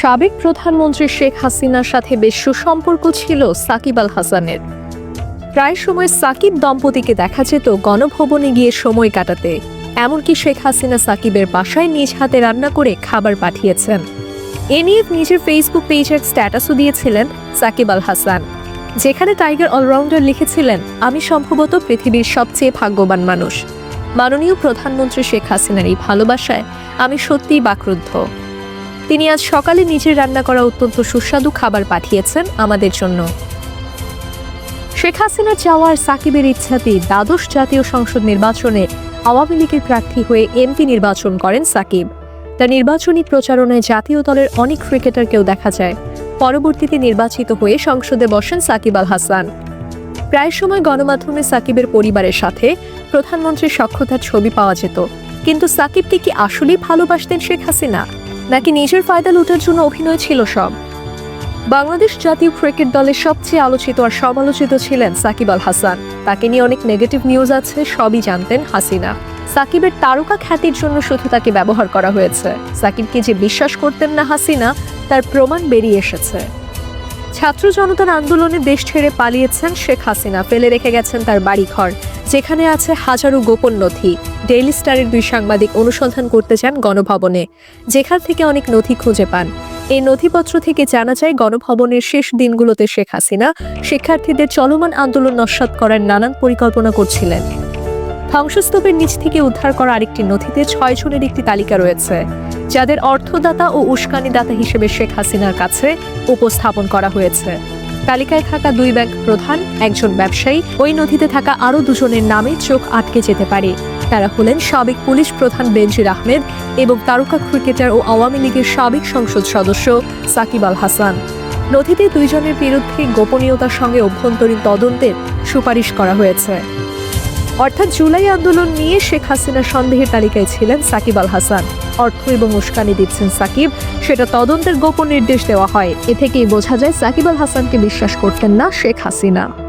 সাবেক প্রধানমন্ত্রী শেখ হাসিনার সাথে বেশ সুসম্পর্ক ছিল সাকিব আল হাসানের। প্রায় সময় সাকিব দম্পতিকে দেখা যেত গণভবনে গিয়ে সময় কাটাতে। এমনকি শেখ হাসিনা সাকিবের বাসায় নিজ হাতে রান্না করে খাবার পাঠিয়েছেন। এ নিয়ে নিজের ফেসবুক পেজের স্ট্যাটাসও দিয়েছিলেন সাকিব আল হাসান। যেখানে টাইগার অলরাউন্ডার লিখেছিলেন, আমি সম্ভবত পৃথিবীর সবচেয়ে ভাগ্যবান মানুষ। মাননীয় প্রধানমন্ত্রী শেখ হাসিনার এই ভালোবাসায় আমি সত্যিই বাক্রুদ্ধ। তিনি আজ সকালে নিজের রান্না করা অত্যন্ত সুস্বাদু খাবার পাঠিয়েছেন আমাদের জন্য। শেখ হাসিনা চাওয়ার সাকিবের ইচ্ছাতে দ্বাদশ জাতীয় সংসদ নির্বাচনে আওয়ামী লীগের প্রার্থী হয়ে এমপি নির্বাচন করেন সাকিব। তার নির্বাচনী প্রচারণায় জাতীয় দলের অনেক ক্রিকেটারকেও দেখা যায়। পরবর্তীতে নির্বাচিত হয়ে সংসদে বসেন সাকিব আল হাসান। প্রায় সময় গণমাধ্যমে সাকিবের পরিবারের সাথে প্রধানমন্ত্রীর সক্ষতার ছবি পাওয়া যেত। কিন্তু সাকিবকে কি আসলেই ভালোবাসতেন শেখ হাসিনা? নাকি নিজের ফায়দা লুটার জন্য অভিনয় ছিল সব? বাংলাদেশ জাতীয় ক্রিকেট দলের সবচেয়ে আলোচিত আর সমালোচিত ছিলেন সাকিব আল হাসান। তাকে নিয়ে অনেক নেগেটিভ নিউজ আছে, সবই জানতেন হাসিনা। সাকিবের তারকা খ্যাতির জন্য শুধু তাকে ব্যবহার করা হয়েছে। সাকিবকে যে বিশ্বাস করতেন না হাসিনা, তার প্রমাণ বেরিয়ে এসেছে। ছাত্র জনতার আন্দোলনে দেশ ছেড়ে পালিয়েছেন শেখ হাসিনা। ফেলে রেখে গেছেন তার বাড়িঘর। যেখানে আছে হাজারো গোপন নথি। ডেইলি স্টারের দুই সাংবাদিক অনুসন্ধান করতে যান গণভবনে, যেখান থেকে অনেক নথি খুঁজে পান। এই নথিপত্র থেকে জানা যায়, গণভবনের শেষ দিনগুলোতে শেখ হাসিনা শিক্ষার্থীদের চলমান আন্দোলন নস্যাৎ করার নানান পরিকল্পনা করছিলেন। ধ্বংসস্তূপের নিচ থেকে উদ্ধার করা আরেকটি নথিতে ছয় জনের একটি তালিকা রয়েছে, যাদের অর্থদাতা ও উস্কানিদাতা হিসেবে শেখ হাসিনার কাছে উপস্থাপন করা হয়েছে। তালিকায় থাকা দুই ব্যাংক প্রধান, একজন ব্যবসায়ী, ওই নথিতে থাকা আরও দুজনের নামে চোখ আটকে যেতে পারে। তারা হলেন সাবেক পুলিশ প্রধান বেনজির আহমেদ এবং তারকা ক্রিকেটার ও আওয়ামী লীগের সাবেক সংসদ সদস্য সাকিব আল হাসান। নথিতে দুইজনের বিরুদ্ধে গোপনীয়তার সঙ্গে অভ্যন্তরীণ তদন্তের সুপারিশ করা হয়েছে। অর্থাৎ জুলাই আন্দোলন নিয়ে শেখ হাসিনা সন্দেহের তালিকায় ছিলেন সাকিব আল হাসান। অর্থ এবং উস্কানি দিচ্ছেন সাকিব। সেটা তদন্তের গোপন নির্দেশ দেওয়া হয়। এ থেকেই বোঝা যায় সাকিব আল হাসানকে বিশ্বাস করতেন না শেখ হাসিনা।